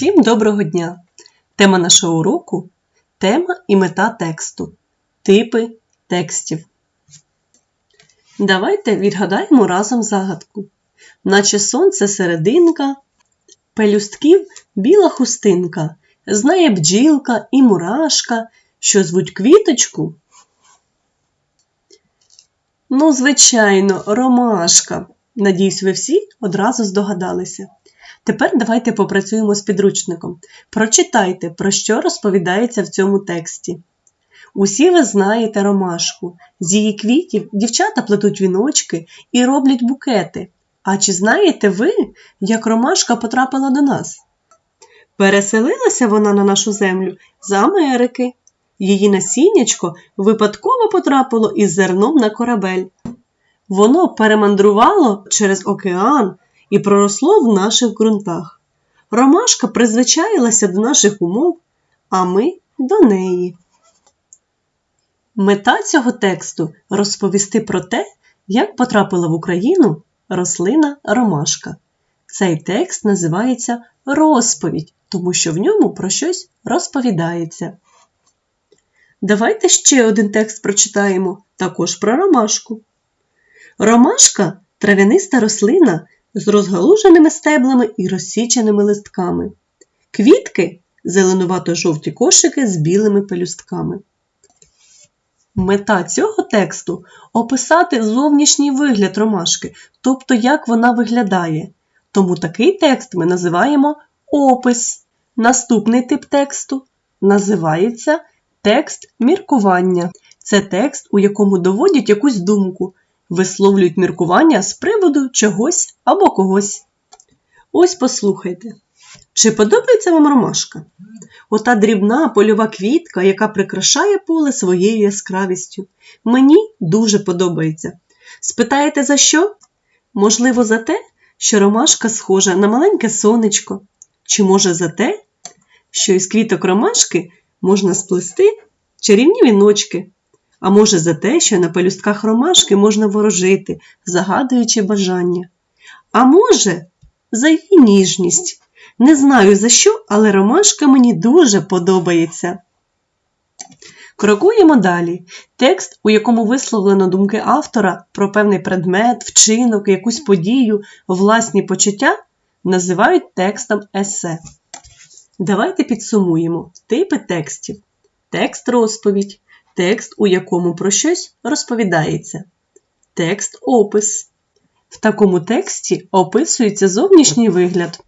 Всім доброго дня! Тема нашого уроку тема і мета тексту. Типи текстів. Давайте відгадаємо разом загадку. Наче сонце серединка, пелюстків біла хустинка, знає бджілка і мурашка, що звуть квіточку. Ну, звичайно, ромашка. Надіюсь, ви всі одразу здогадалися. Тепер давайте попрацюємо з підручником. Прочитайте, про що розповідається в цьому тексті. Усі ви знаєте ромашку. З її квітів дівчата плетуть віночки і роблять букети. А чи знаєте ви, як ромашка потрапила до нас? Переселилася вона на нашу землю з Америки. Її насіннячко випадково потрапило із зерном на корабель. Воно перемандрувало через океан і проросло в наших ґрунтах. Ромашка призвичаїлася до наших умов, а ми до неї. Мета цього тексту розповісти про те, як потрапила в Україну рослина ромашка. Цей текст називається розповідь, тому що в ньому про щось розповідається. Давайте ще один текст прочитаємо, також про ромашку. Ромашка трав'яниста рослина з розгалуженими стеблами і розсіченими листками. Квітки зеленувато-жовті кошики з білими пелюстками. Мета цього тексту описати зовнішній вигляд ромашки, тобто як вона виглядає. Тому такий текст ми називаємо опис. Наступний тип тексту називається текст міркування. Це текст, у якому доводять якусь думку, висловлюють міркування з приводу чогось або когось. Ось послухайте. Чи подобається вам ромашка? Ота дрібна польова квітка, яка прикрашає поле своєю яскравістю. Мені дуже подобається. Спитаєте за що? Можливо, за те, що ромашка схожа на маленьке сонечко, чи може за те, що із квіток ромашки можна сплести чарівні віночки, а може за те, що на пелюстках ромашки можна ворожити, загадуючи бажання. А може, за її ніжність. Не знаю за що, але ромашка мені дуже подобається. Крокуємо далі. Текст, у якому висловлено думки автора про певний предмет, вчинок, якусь подію, власні почуття, називають текстом есе. Давайте підсумуємо типи текстів. Текст розповідь, текст, у якому про щось розповідається. Текст опис. В такому тексті описується зовнішній вигляд.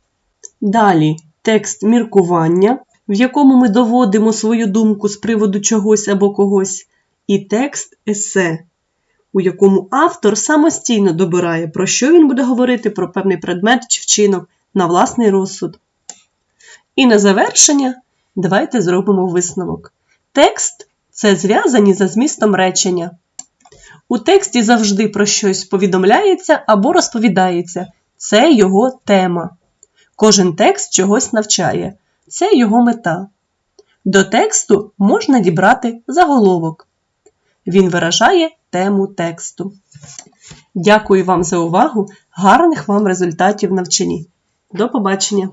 Далі текст міркування, в якому ми доводимо свою думку з приводу чогось або когось. І текст есе, у якому автор самостійно добирає, про що він буде говорити про певний предмет чи вчинок на власний розсуд. І на завершення давайте зробимо висновок. Текст це зв'язані за змістом речення. У тексті завжди про щось повідомляється або розповідається. Це його тема. Кожен текст чогось навчає. Це його мета. До тексту можна дібрати заголовок. Він виражає тему тексту. Дякую вам за увагу! Гарних вам результатів навчанні. До побачення!